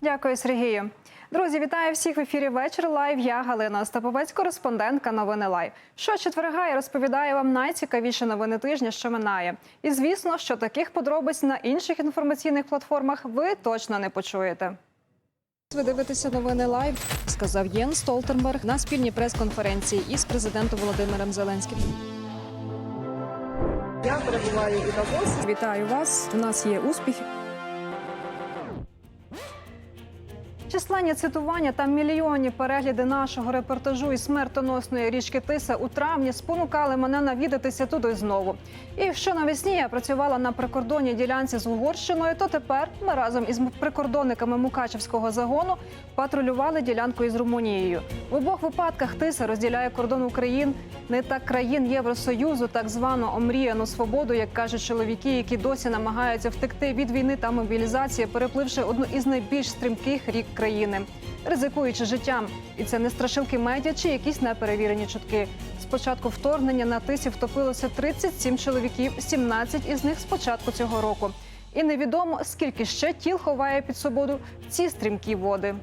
Дякую, Сергію. Друзі, вітаю всіх в ефірі вечір. Лайв. Я Галина Остаповець, кореспондентка новини Лайв. Що четверга я розповідаю вам найцікавіші новини тижня, що минає. І звісно, що таких подробиць на інших інформаційних платформах ви точно не почуєте. Ви дивитеся новини лайв, сказав Єн Столтенберг на спільній прес-конференції із президентом Володимиром Зеленським. Я перебуваю у Давосі. Вітаю вас. У нас є успіхи. Численні цитування та мільйонні перегляди нашого репортажу із смертоносної річки Тиса у травні спонукали мене навідатися туди знову. І якщо навесні я працювала на прикордонній ділянці з Угорщиною, то тепер ми разом із прикордонниками Мукачевського загону патрулювали ділянку із Румунією. В обох випадках Тиса розділяє кордон Україн не та країн Євросоюзу, так звану омріяну свободу, як кажуть чоловіки, які досі намагаються втекти від війни та мобілізації, перепливши одну із найбільш стрімких рік країни, ризикуючи життям. І це не страшилки медіа чи якісь неперевірені чутки. Спочатку вторгнення на тисі втопилося 37 чоловіків, 17 із них з початку цього року. І невідомо скільки ще тіл ховає під собою ці стрімкі води.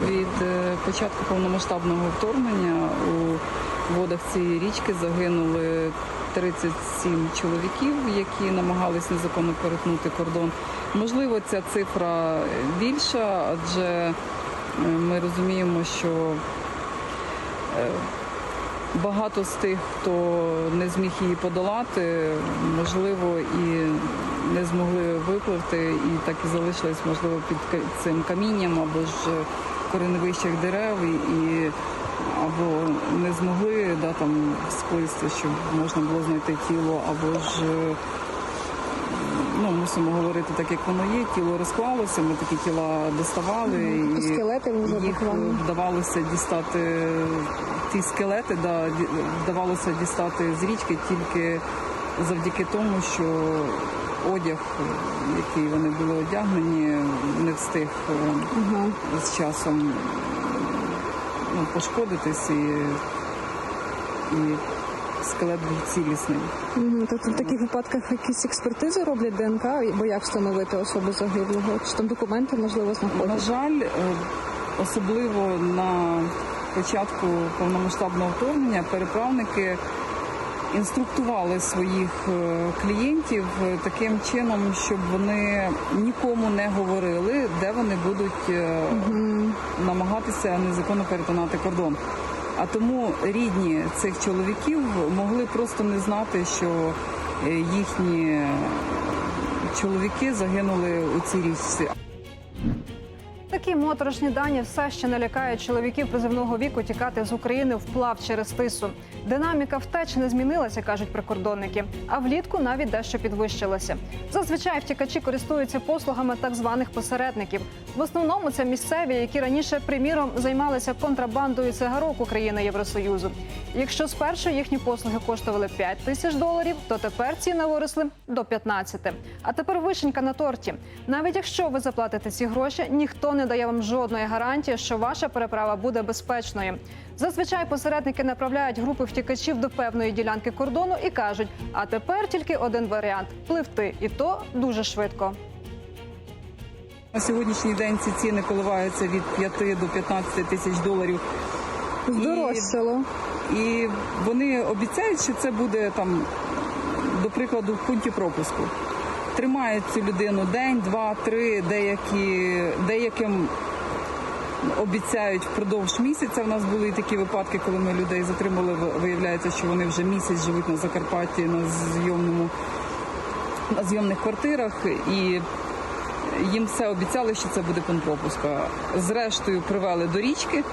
Від е, початку повномасштабного вторгнення у водах цієї річки загинули 37 чоловіків, які намагались незаконно перетнути кордон. Можливо, ця цифра більша, адже е, ми розуміємо, що е, багато з тих, хто не зміг її подолати, можливо, і не змогли випливти, і так і залишились, можливо, під цим камінням або ж кореневищах дерев, і, або не змогли да, там сплисти, щоб можна було знайти тіло, або ж е, ну, мусимо говорити так, як воно є. Тіло розклалося, ми такі тіла доставали і Скелети вже їх буквально. вдавалося дістати ті скелети, да, вдавалося дістати з річки тільки завдяки тому, що одяг, який вони були одягнені, не встиг е, з часом ну, пошкодитись і, і скелет був цілісний. Мгм. Тобто в таких випадках якісь експертизи роблять ДНК, бо як встановити особу загиблого? Чи там документи можливо знаходять? На жаль, е, особливо на початку повномасштабного вторгнення переправники інструктували своїх е, клієнтів е, таким чином, щоб вони нікому не говорили, де вони будуть намагатися незаконно перетинати кордон. А тому рідні цих чоловіків могли просто не знати, що е, їхні чоловіки загинули у цій річці. Такі моторошні дані все ще не лякають чоловіків призивного віку тікати з України вплав через тису. Динаміка втеч не змінилася, кажуть прикордонники, а влітку навіть дещо підвищилася. Зазвичай втікачі користуються послугами так званих посередників. В основному це місцеві, які раніше, приміром, займалися контрабандою цигарок України Євросоюзу. Якщо спершу їхні послуги коштували 5 тисяч доларів, то тепер ціни виросли до 15. А тепер вишенька на торті. Навіть якщо ви заплатите ці гроші, ніхто не дає вам жодної гарантії, що ваша переправа буде безпечною. Зазвичай посередники направляють групи втікачів до певної ділянки кордону і кажуть: а тепер тільки один варіант пливти, і то дуже швидко. На сьогоднішній день ці ціни коливаються від 5 до 15 тисяч доларів. Здорожчало. І вони обіцяють, що це буде там, до прикладу, в пункті пропуску. Тримають цю людину день, два, три, деякі, деяким обіцяють впродовж місяця. У нас були такі випадки, коли ми людей затримали. Виявляється, що вони вже місяць живуть на Закарпатті на зйомному на зйомних квартирах і їм все обіцяли, що це буде пункт пропуска. Зрештою привели до річки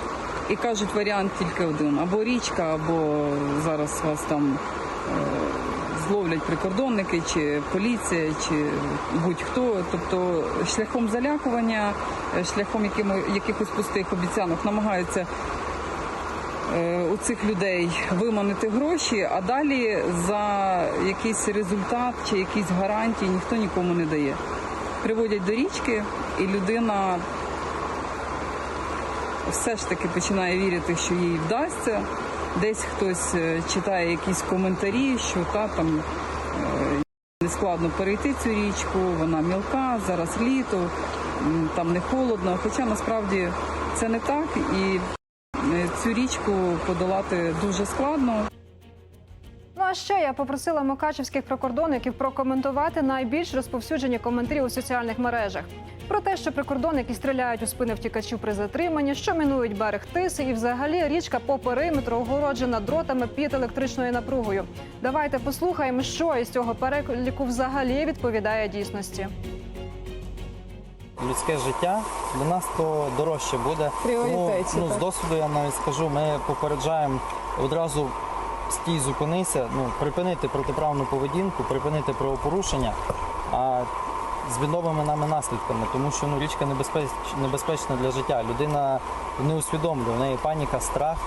і кажуть, варіант тільки один: або річка, або зараз вас там зловлять прикордонники, чи поліція, чи будь-хто. Тобто шляхом залякування, е, шляхом якихось пустих обіцянок намагаються е, у цих людей виманити гроші, а далі за якийсь результат чи якісь гарантії ніхто нікому не дає. Приводять до річки, і людина все ж таки починає вірити, що їй вдасться. Десь хтось е, читає якісь коментарі, що та там не Нескладно перейти цю річку, вона мілка, зараз літо, там не холодно. Хоча насправді це не так, і е, цю річку подолати дуже складно. Ну а ще я попросила мукачівських прикордонників прокоментувати найбільш розповсюджені коментарі у соціальних мережах про те, що прикордонники стріляють у спини втікачів при затриманні, що мінують берег тиси, і взагалі річка по периметру огороджена дротами під електричною напругою. Давайте послухаємо, що із цього переліку взагалі відповідає дійсності. людське життя для нас то дорожче буде. Тому, ну, з досвіду я навіть скажу, ми попереджаємо одразу стій, зупинися, ну, припинити протиправну поведінку, припинити правопорушення, а з відомими нами наслідками, тому що ну, річка небезпеч... небезпечна для життя. Людина не усвідомлює, в неї паніка, страх.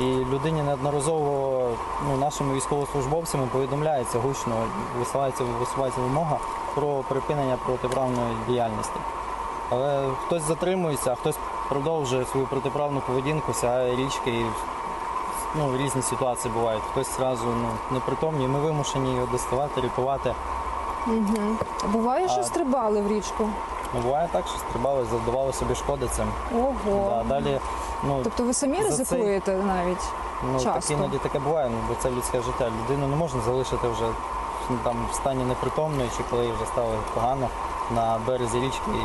І людині неодноразово ну, нашими військовослужбовцями повідомляється гучно, висувається, висувається вимога про припинення протиправної діяльності. Але хтось затримується, а хтось продовжує свою протиправну поведінку, сягає річки і ну, різні ситуації бувають. Хтось зразу ну, непритомний, ми вимушені його доставати, рятувати. Угу. Буває, що А- стрибали в річку. Ну, буває так, що стрибали, завдавали собі шкоди цим. Ого. Да, далі, ну, Тобто ви самі За цей- ризикуєте навіть? Ну, Часто. так іноді таке буває, ну, бо це людське життя. Людину не можна залишити вже ну, там, в стані непритомної, чи коли їй вже стало погано на березі річки. І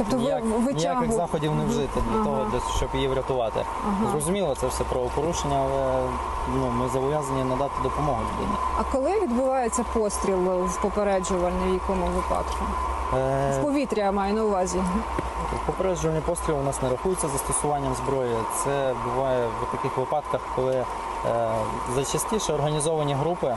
Тобто ніяк, ви ніяких заходів не вжити для Ага. того, для- щоб її врятувати. Ага. Зрозуміло, це все правопорушення, але ну, ми зобов'язані надати допомогу людині. А коли відбувається постріл в попереджувальній в якому випадку? В Е, повітря я маю на увазі. Попереджувальні постріли у нас не рахуються застосуванням зброї. Це буває в таких випадках, коли е, зачастіше організовані групи,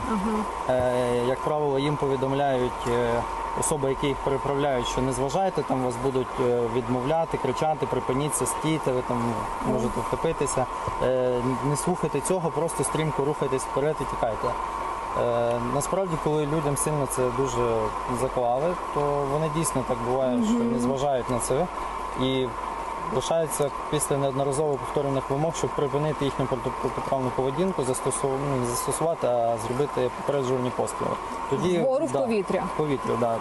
е, як правило, їм повідомляють е, особи, які їх переправляють, що не зважайте, там вас будуть е, відмовляти, кричати, припиніться, стійте, ви там можете втопитися. Е, не слухайте цього, просто стрімко рухайтесь вперед і тікайте. Е, насправді, коли людям сильно це дуже заклали, то вони дійсно так буває, що не зважають на це і лишаються після неодноразово повторених вимог, щоб припинити їхню проти- протиправну поведінку, застосу- ну, не застосувати, а зробити попереджувальні постріли. Тоді Вгору в да, повітря. в повітря, да.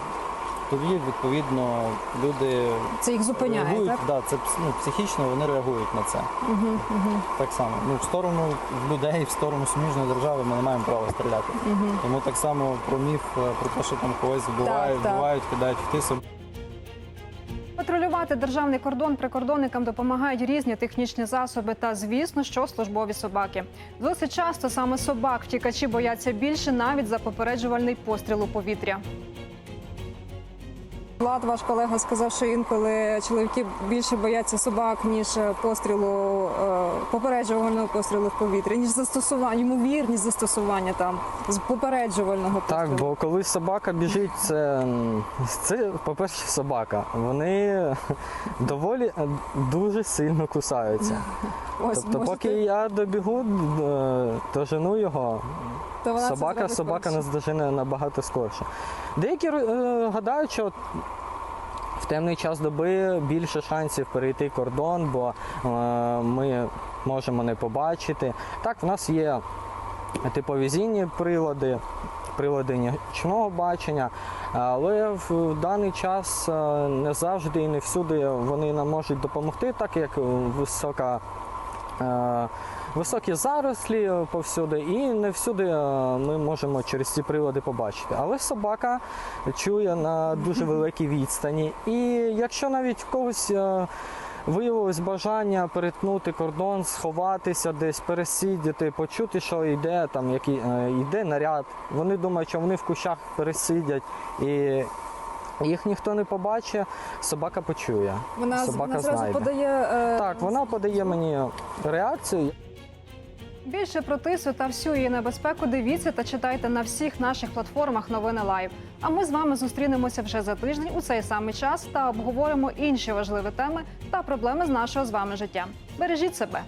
Тоді відповідно люди Це їх зупиняє, реагують, так? Да, це ну, психічно вони реагують на це. Угу, угу. Так само. Ну, в сторону людей, в сторону суміжної держави ми не маємо права стріляти. Тому так само про міф, е, про те, що там когось вбивають, вбивають, кидають в тису. Патрулювати державний кордон прикордонникам допомагають різні технічні засоби та, звісно, що службові собаки. Досить часто саме собак втікачі бояться більше навіть за попереджувальний постріл у повітря. Влад, ваш колега, сказав, що інколи чоловіки більше бояться собак, ніж пострілу е, попереджувального пострілу в повітря, ніж застосування, ймовірність застосування там з попереджувального пострілу. Так, бо коли собака біжить, це, це по-перше, собака. Вони доволі е, дуже сильно кусаються. Ось Тобто, можете- поки я добігу, е, дожену його, то вона собака, зробить собака нас дожене набагато скорше. Деякі е, гадають, що в темний час доби більше шансів перейти кордон, бо е, ми можемо не побачити. Так, в нас є тепловізійні прилади, прилади нічного бачення, але в даний час е, не завжди і не всюди вони нам можуть допомогти, так як висока. е, Високі зарослі повсюди, і не всюди е, ми можемо через ці прилади побачити. Але собака чує на дуже великій відстані. І якщо навіть в когось е, виявилось бажання перетнути кордон, сховатися десь, пересидіти, почути, що йде там, який е, йде наряд. Вони думають, що вони в кущах пересидять і. Їх ніхто не побачить, собака почує. Вона, собака вона знайде. подає. е, Так, вона подає мені реакцію. Більше про тису та всю її небезпеку дивіться та читайте на всіх наших платформах Новини Лайв. А ми з вами зустрінемося вже за тиждень у цей самий час та обговоримо інші важливі теми та проблеми з нашого з вами життя. Бережіть себе.